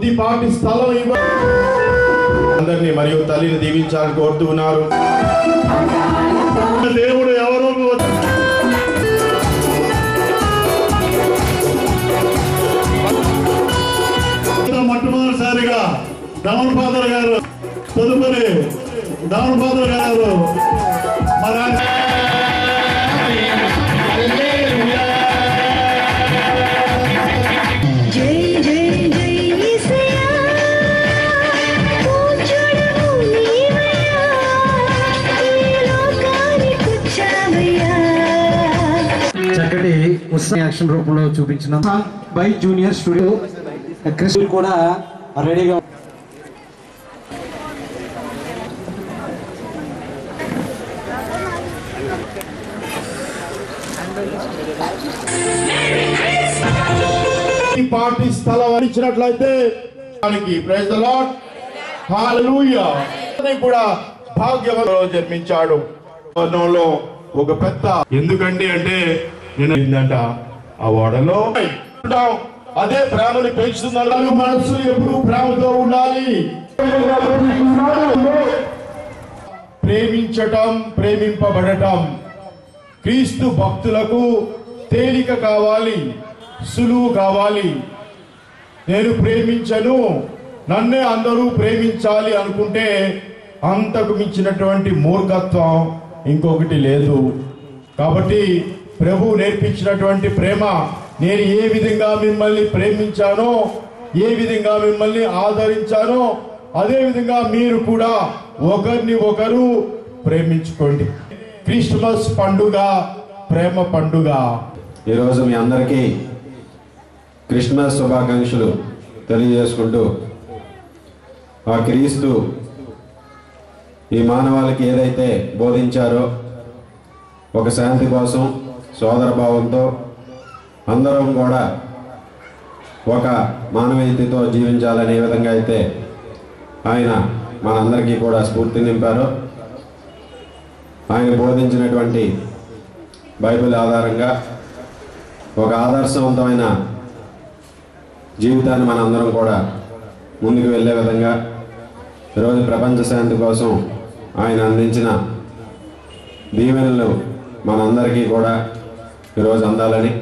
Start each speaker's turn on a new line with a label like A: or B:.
A: కొద్దిపాటి స్థలం ఇవ్వ అందరినీ మరియు తల్లిని దీవించాలని కోరుతూ ఉన్నారు.
B: దేవుడు ఎవరు మొట్టమొదటిసారిగా డౌన్ ఫాదర్ గారు తదుపరి డౌన్ ఫాదర్ గారు. మరి
C: చక్కటి ఉత్సాహ యాక్షన్ రూపంలో చూపించిన బై జూనియర్ స్టూడియో. కృష్ణ కూడా రెడీగా
A: పాటి స్థలం ఇచ్చినట్లయితే దానికి ప్రైజ్ ద లార్డ్ హల్లెలూయా అతనికి కూడా భాగ్యవంతులో జన్మించాడు. ఒక పెద్ద ఎందుకండి అంటే నేను ఏందంట? ఆ ఓడలో. అదే ప్రేమని పెంచుతున్నాడు మనసు ఎప్పుడు ప్రేమతో ఉండాలి. ప్రేమించటం ప్రేమింపబడటం క్రీస్తు భక్తులకు తేలిక కావాలి సులువు కావాలి. నేను ప్రేమించను నన్నే అందరూ ప్రేమించాలి అనుకుంటే అంతకు మించినటువంటి మూర్ఖత్వం ఇంకొకటి లేదు. కాబట్టి ప్రభు నేర్పించినటువంటి ప్రేమ నేను ఏ విధంగా మిమ్మల్ని ప్రేమించానో ఏ విధంగా మిమ్మల్ని ఆదరించానో అదే విధంగా మీరు కూడా ఒకరిని ఒకరు ప్రేమించుకోండి. క్రిస్మస్ పండుగ ప్రేమ పండుగ.
D: ఈరోజు మీ అందరికీ క్రిస్మస్ శుభాకాంక్షలు తెలియజేసుకుంటూ ఆ క్రీస్తు ఈ మానవాళికి ఏదైతే బోధించారో ఒక శాంతి కోసం సోదర భావంతో అందరం కూడా ఒక మానవీయతతో జీవించాలనే విధంగా అయితే ఆయన మనందరికీ కూడా స్ఫూర్తి నింపారు. ఆయన బోధించినటువంటి బైబిల్ ఆధారంగా ఒక ఆదర్శవంతమైన జీవితాన్ని మన అందరం కూడా ముందుకు వెళ్ళే విధంగా ఈరోజు ప్రపంచ శాంతి కోసం ఆయన అందించిన దీవెనలు మనందరికీ కూడా ఈరోజు అందాలని